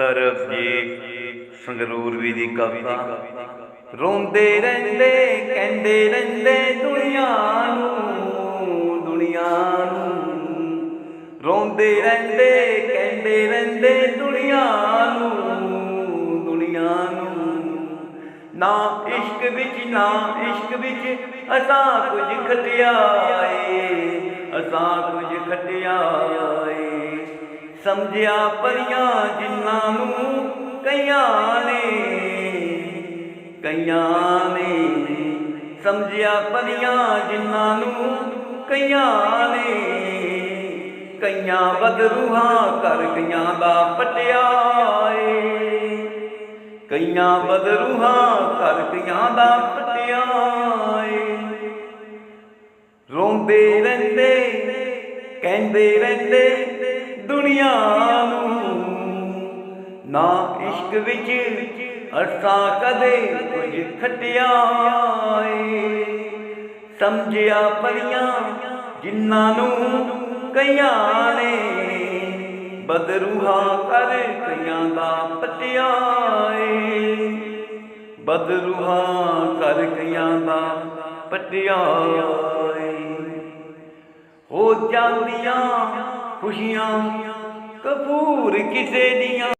ਸਰਬਜੀਤ ਸੰਗਰੂਰ ਵੀ ਦੀ ਕਵਿਤਾ। ਰੋਂਦੇ ਰਹਿੰਦੇ, ਕਹਿੰਦੇ ਰਹਿੰਦੇ ਦੁਨੀਆ ਨੂੰ ਦੁਨੀਆ ਨੂੰ। ਰੋਂਦੇ ਰਹਿੰਦੇ, ਕਹਿੰਦੇ ਰਹਿੰਦੇ ਦੁਨੀਆ ਨੂੰ ਦੁਨੀਆ ਨੂੰ। ਨਾ ਇਸ਼ਕ ਵਿੱਚ, ਨਾ ਇਸ਼ਕ ਵਿੱਚ ਅਸਾਂ ਕੁਝ ਖਟਿਆ ਏ, ਅਸਾਂ ਕੁਝ ਖਟਿਆ ਸਮਝਿਆ ਪਰੀਆਂ ਜਿਨ੍ਹਾਂ ਨੂੰ ਕਈਆਂ ਨੇ ਕਈਆਂ ਨੇ। ਸਮਝਿਆ ਪਰੀਆਂ ਜਿਨ੍ਹਾਂ ਨੂੰ ਕਈਆਂ ਨੇ, ਕਈਆਂ ਬਦਰੂਹਾਂ ਕਰ ਗਈਆਂ ਦਾ ਪਟਿਆ ਕਈਆਂ ਬਦਰੂਹਾਂ ਕਰ ਗਈਆਂ ਦਾ ਪਟਿਆ ਰੋਂਦੇ ਰਹਿੰਦੇ, ਕਹਿੰਦੇ ਰਹਿੰਦੇ ਦੁਨੀਆ ਨੂੰ ਨਾ ਇਸ਼ਕ ਵਿੱਚ ਅਰਸਾਂ ਕਦੇ ਕੁਝ ਖਟਿਆ ਏ। ਸਮਝਿਆ ਪਰੀਆਂ ਜਿਨ੍ਹਾਂ ਨੂੰ ਕਈਆਂ ਨੇ, ਬਦਰੂਹਾ ਕਰ ਕਈਆਂ ਦਾ ਪਟਿਆ ਏ। ਬਦਰੂਹਾ ਕਰ ਕਈਆਂ ਦਾ ਪਟਿਆ ਹੋ ਜਾਂਦੀਆਂ ਖੁਸ਼ੀਆਂ ਕਪੂਰ ਕਿਸੇ ਦੀਆਂ।